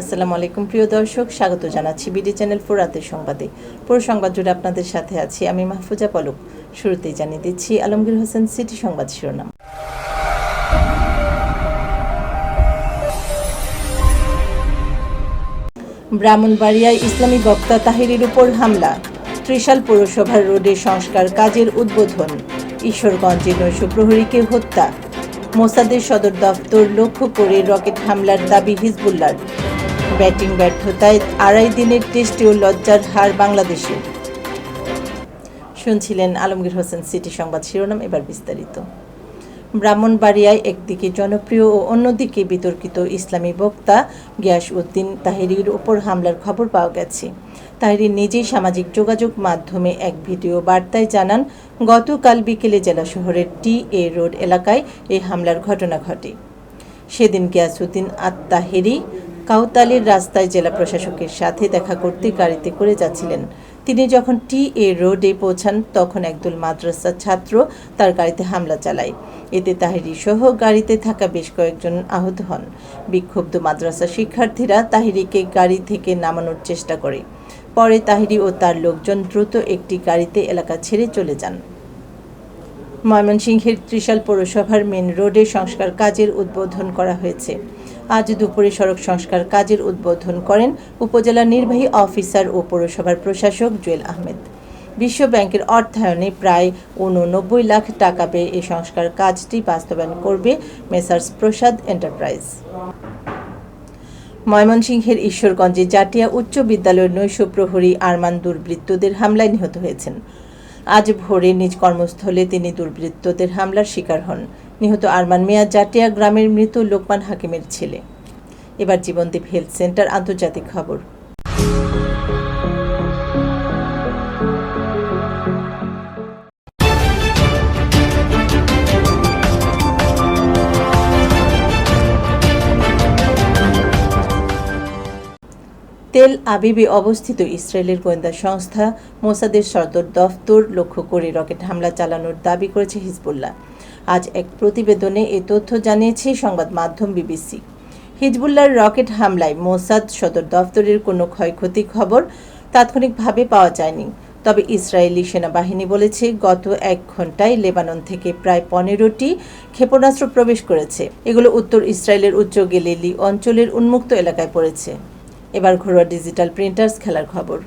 আসসালামু আলাইকুম, প্রিয় দর্শক। স্বাগত জানাচ্ছি বিডি চ্যানেল ফোর রাতের সংবাদে। পুরো সংবাদ জুড়ে আপনাদের সাথে আছি আমি মাহফুজা পলক। শুরুতেই জানিয়ে দিচ্ছি, আলমগীর হোসেন সিটি সংবাদ শিরোনাম। ব্রাহ্মণবাড়িয়ায় ইসলামী বক্তা তাহিরের উপর হামলা। ত্রিশাল পৌরসভার রোডে সংস্কার কাজের উদ্বোধন। ঈশ্বরগঞ্জে নৈশ প্রহরীকে হত্যা। মোসাদের সদর দফতর লক্ষ্য করে রকেট হামলার দাবি হিজবুল্লার ব্যাটিং ব্যর্থতায় আড়াই দিনের টেস্টেও লজ্জার হার বাংলাদেশের শুনছিলেন আলমগীর হোসেন সিটি সংবাদ শিরোনাম, এবার বিস্তারিত। ব্রাহ্মণবাড়িয়ায় একদিকে জনপ্রিয় ও অন্যদিকে বিতর্কিত ইসলামী বক্তা গিয়াস উদ্দিন তাহেরির ওপর হামলার খবর পাওয়া গেছে। তাহেরি নিজেই সামাজিক যোগাযোগ মাধ্যমে এক ভিডিও বার্তায় জানান, গতকাল বিকেলে জেলা শহরের টি এ রোড এলাকায় এই হামলার ঘটনা ঘটে। সেদিন গিয়াসউদ্দিন আত্মাহেরি কাউতালির রাস্তায় জেলা প্রশাসকের সাথে দেখা করতে গাড়িতে করে যাচ্ছিলেন। তিনি যখন টি এ রোডে পৌঁছান, তখন একদল মাদ্রাসা ছাত্র তার গাড়িতে হামলা চালায়। এতে তাহিরি সহ গাড়িতে থাকা বেশ কয়েকজন আহত হন। বিক্ষুব্ধ মাদ্রাসা শিক্ষার্থীরা তাহিরিকে গাড়ি থেকে নামানোর চেষ্টা করে। পরে তাহিরি ও তার লোকজন দ্রুত একটি গাড়িতে এলাকা ছেড়ে চলে যান। ময়মনসিংহের ত্রিশাল পৌরসভার মেন রোডে সংস্কার কাজের উদ্বোধন করা হয়েছে। আজ দুপুরে সড়ক সংস্কার কাজের উদ্বোধন করেন উপজেলা নির্বাহী অফিসার ও পৌরসভার প্রশাসক জুয়েল আহমেদ। বিশ্ব ব্যাংকের অর্থায়নে প্রায় উননব্বই লাখ টাকা পেয়ে এই সংস্কার কাজটি বাস্তবায়ন করবে মেসার্স প্রসাদ এন্টারপ্রাইজ। ময়মনসিংহের ঈশ্বরগঞ্জে জাটিয়া উচ্চ বিদ্যালয়ের নৈশ প্রহরী আরমান দুর্বৃত্তদের হামলায় নিহত হয়েছেন। আজ ভোরে নিজ কর্মস্থলে তিনি দুর্বৃত্তদের হামলার শিকার হন। নিহত আরমান মিয়া জাটিয়া গ্রামের মৃত লোকমান হাকিমের ছেলে। এবার জীবনদীপ হেলথ সেন্টার আন্তর্জাতিক খবর। তেল আবিবে অবস্থিত ইসরায়েলের গোয়েন্দা সংস্থা মোসাদের সদর দফতর লক্ষ্য করে রকেট হামলা চালানোর দাবি করেছে হিজবুল্লাহ। আজ এক প্রতিবেদনে এ তথ্য জানিয়েছে সংবাদ মাধ্যম বিবিসি। হিজবুল্লাহর রকেট হামলায় মোসাদ সদর দফতরের কোনো ক্ষয়ক্ষতি খবর তাৎক্ষণিকভাবে পাওয়া যায়নি। তবে ইসরায়েলি সেনাবাহিনী বলেছে, গত এক ঘন্টায় লেবানন থেকে প্রায় পনেরোটি ক্ষেপণাস্ত্র প্রবেশ করেছে। এগুলো উত্তর ইসরায়েলের উচ্চ গেলিলি অঞ্চলের উন্মুক্ত এলাকায় পড়েছে। এবার ঘরোয়া ডিজিটাল প্রিন্টার্স খেলার খবর।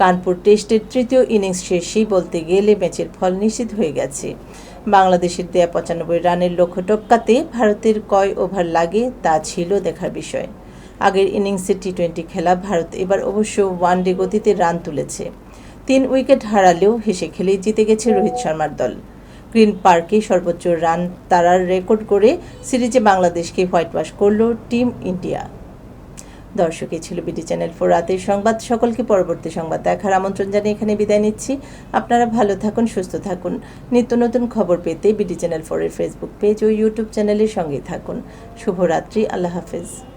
কানপুর টেস্টের তৃতীয় ইনিংস শেষেই বলতে গেলে ম্যাচের ফল নিশ্চিত হয়ে গেছে। বাংলাদেশের দেয়া পঁচানব্বই রানের লক্ষ্য টপকাতে ভারতের কয় ওভার লাগে তা ছিল দেখার বিষয়। আগের ইনিংসে টি টোয়েন্টি খেলা ভারত এবার অবশ্য ওয়ানডে গতিতে রান তুলেছে। তিন উইকেট হারালেও হেসে খেলেই জিতে গেছে রোহিত শর্মার দল। গ্রিন পার্কে সর্বোচ্চ রান তারার রেকর্ড করে সিরিজে বাংলাদেশকে হোয়াইট ওয়াশ করল টিম ইন্ডিয়া। দর্শক ছিল বিডি চ্যানেল ফোর রাতের সংবাদ। সকলকে পরবর্তী সংবাদ দেখার আমন্ত্রণ জানিয়ে এখানে বিদায় নিচ্ছি। আপনারা ভালো থাকুন, সুস্থ থাকুন। নিত্য নতুন খবর পেতে বিডি চ্যানেল ফোরের ফেসবুক পেজ ও ইউটিউব চ্যানেলের সঙ্গে থাকুন। শুভরাত্রি, আল্লাহ হাফেজ।